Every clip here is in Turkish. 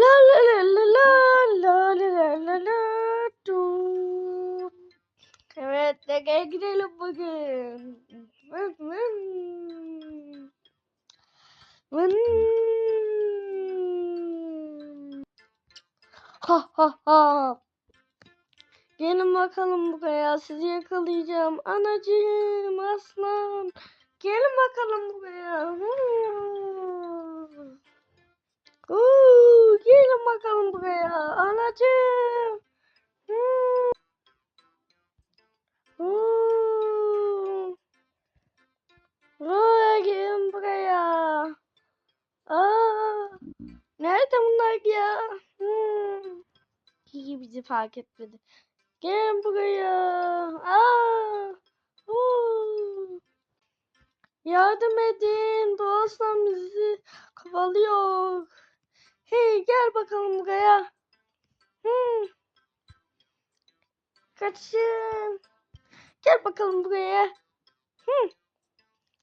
La la la la la la la la la du. Evet, nereye gidelim bugün? Vın vın. Vın. Ha ha ha. Gelin bakalım buraya. Sizi yakalayacağım. Anacığım, aslan. Gelin bakalım buraya. Hmm. Oo, gelin bakalım buraya. Anacığım. Hmm. Oo. Buraya gelin buraya. Aa, nerede bunlar ya? Hmm. İyi bizi fark etmedi. Gelin buraya. Aa. Yardım edin. Doğaslan bizi kovalıyor. Hey gel bakalım buraya. Hmm. Kaçın. Gel bakalım buraya. Hmm.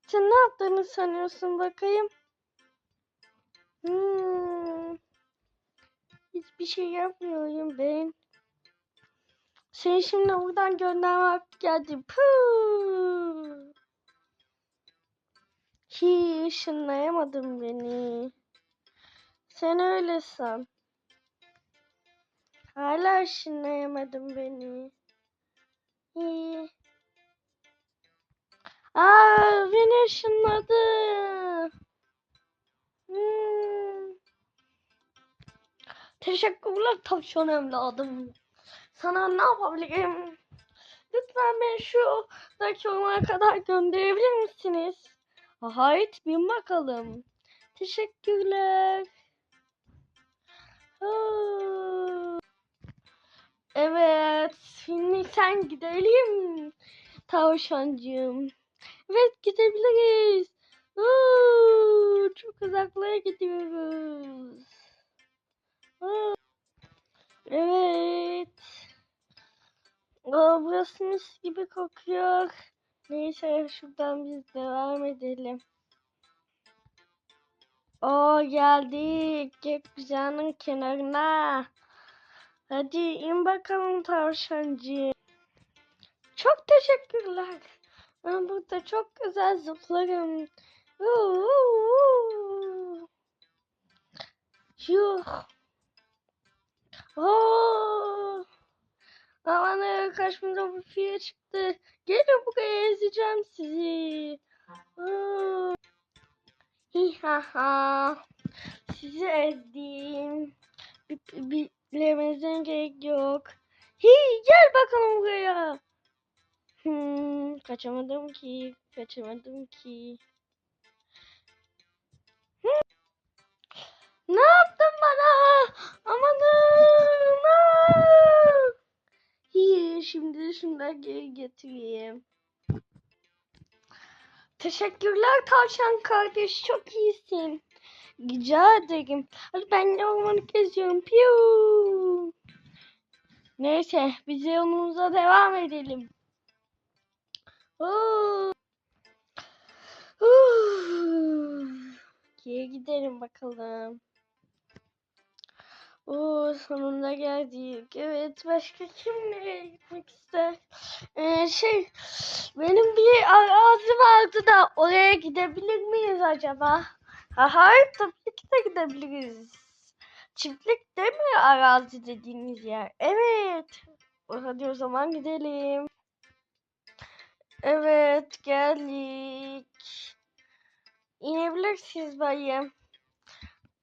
Sen ne yaptığını sanıyorsun bakayım? Hmm. Hiçbir şey yapmıyorum ben. Seni şimdi buradan göndermek geldi. Puh. Hiç ışınlayamadın beni. Sen öyle san. Hala ışınlayamadın beni. İyi. Aa, beni ışınladı. Hmm. Teşekkürler tavşan evladım. Sana ne yapabilirim? Lütfen beni şu daki olana kadar gönderebilir misiniz? Hayt bin bakalım. Teşekkürler. Evet, şimdi sen gidelim tavşancığım. Evet gidebiliriz. Oo, çok uzaklara gidiyoruz. Aa. Evet. Aa, burası mis gibi kokuyor. Neyse şuradan biz devam edelim. Oo geldik gökyüzünün kenarına. Hadi in bakalım tavşancı. Çok teşekkürler. Ben burada çok güzel zıplarım. Yuh. Oo. Aman karşımda bir fil çıktı. Gelin buraya ezeceğim sizi. Oo. Hihaha. Sizi ezdim. Bilemezden gerek yok. Hi gel bakalım buraya. Hmm, kaçamadım ki. Kaçamadım ki. Hmm. Ne yaptın bana? Amanın. İyi, şimdi şunları geri getireyim. Teşekkürler tavşan kardeş, çok iyisin. Rica ederim. Hadi ben de ormanı geziyorum. Piu. Neyse, biz yolumuza devam edelim. Oo. Geri gidelim bakalım. Oo, sonunda geldik. Evet, başka kim nereye gitmek ister? Ee, şey, benim bir arazi vardı da oraya gidebilir miyiz acaba? Aha, tabii ki de gidebiliriz. Çiftlik değil mi arazi dediğiniz yer? Evet. Hadi o zaman gidelim. Evet, geldik. İnebilirsiniz bayım.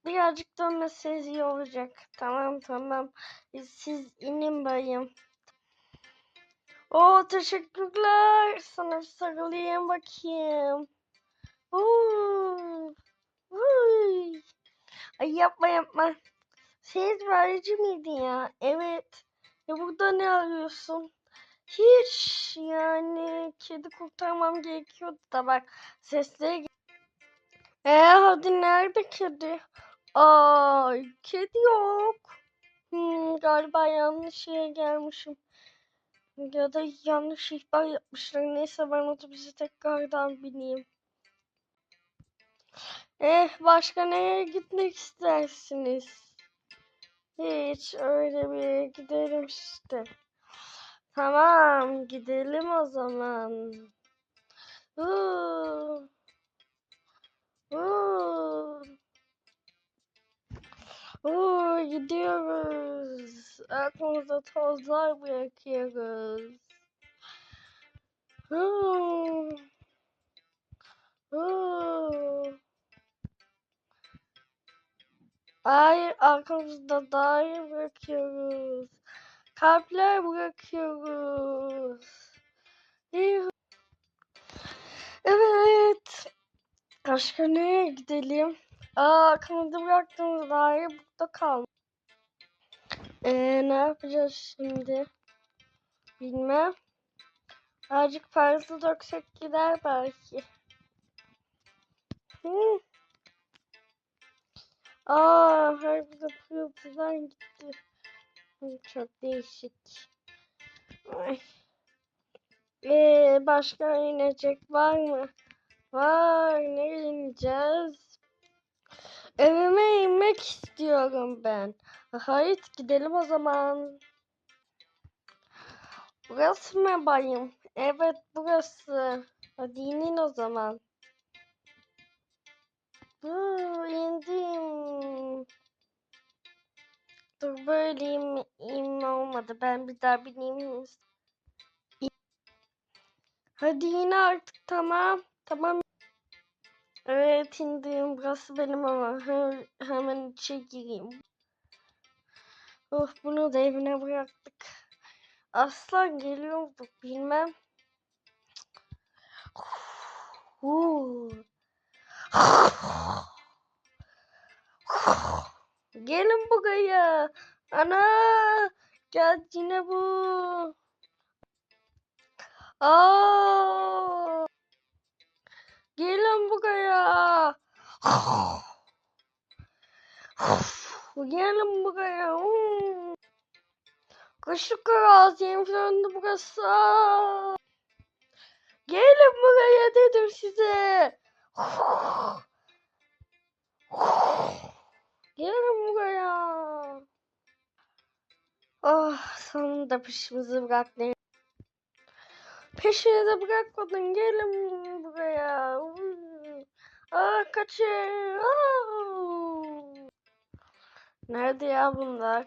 Birazcık dönmeseniz iyi olacak. Tamam tamam. Siz inin bayım. Oo teşekkürler. Sana sarılayım bakayım. Oo. Ay yapma yapma. Sen itfaiyeci miydin ya? Evet. Ya burada ne arıyorsun? Hiç yani kedi kurtarmam gerekiyordu da bak sesleri ee, hadi nerede kedi? Ay, kedi yok. Hmm, galiba yanlış yere gelmişim. Ya da yanlış ihbar yapmışlar. Neyse ben otobüse tekrardan bineyim. Eh, başka nereye gitmek istersiniz? Hiç öyle bir gidelim işte. Tamam gidelim o zaman. Uuu. Uuu. Uuu gidiyoruz. Aklımıza tozlar bırakıyoruz. Uuu. Uuu. Hayır arkamızda daire bırakıyoruz. Kalpler bırakıyoruz. Evet. Başka nereye gidelim? Aa arkamızda bıraktığımız daire burada kalmış. Ee, ne yapacağız şimdi? Bilmem. Azıcık parası döksek gider belki. Hı. Aa, harbiden pırıltıdan gitti. Çok değişik. Ay. Ee, başka inecek var mı? Var. Nereye ineceğiz? Evime inmek istiyorum ben. Hayır gidelim o zaman. Burası mı bayım? Evet burası. Hadi inin o zaman. Dur indim. Dur böyle in, inme olmadı. Ben bir daha bineyim. İn- Hadi in artık tamam. Tamam. Evet indim. Burası benim ama. He- hemen içe gireyim. Oh bunu da evine bıraktık. Aslan geliyordu bilmem. Huu. Gelin buraya. Kaşık ağzıyım söndü burası. Gelin buraya dedim size. Gelin buraya. Oh sonunda peşimizi bıraktın. Peşinizi bırakmadın. Gelin buraya. Aa kaçın. Nerede ya bunlar?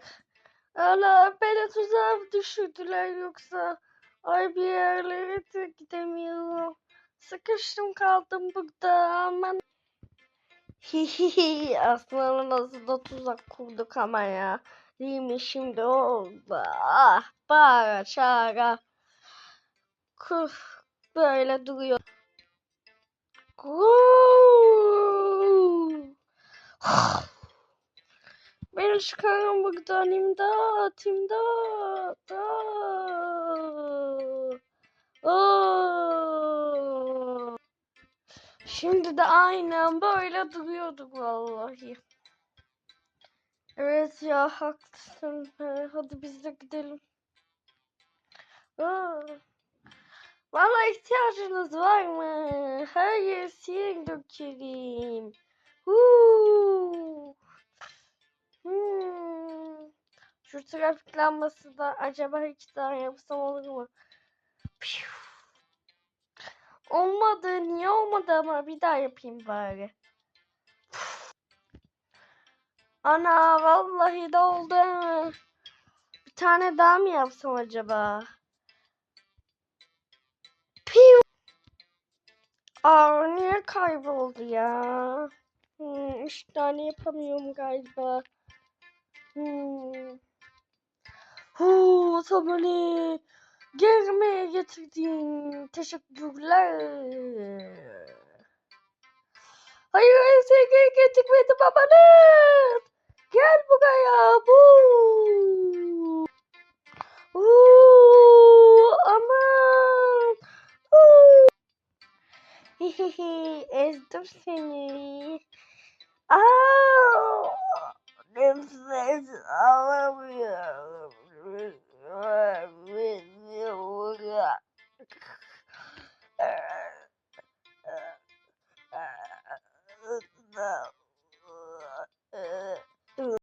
Allah beni tuzağa düşürdüler yoksa. Ay bir yerlere de gidemiyorum. Sıkıştım kaldım burada aman. Hihihi aslında nasıl da tuzak kurduk ama ya. Değil mi şimdi oldu. Ah bağıra çağıra. Kuf böyle duruyor. Beni çıkarın buradan imdat imdat. Şimdi de aynen böyle duruyorduk vallahi. Evet ya haklısın. He, Hadi biz de gidelim. Aa. Vallahi ihtiyacınız var mı? Hayır sihir dökerim. Huu. Hmm. Şu trafik lambası da acaba hiç daha yapsam olur mu? Olmadı. Niye olmadı ama bir daha yapayım bari. Ana vallahi de oldu. Bir tane daha mı yapsam acaba? Piu. Aa niye kayboldu ya? Hmm, üç tane yapamıyorum galiba. Hmm. Huu Samali. Gelmeye getirdin. Teşekkürler. Hayır hayır sen geri getirmedin babanın. Gel buraya. Bu. Uuu, aman. it's Destiny. Oh, it's is all of you. With you. Uh, uh, uh,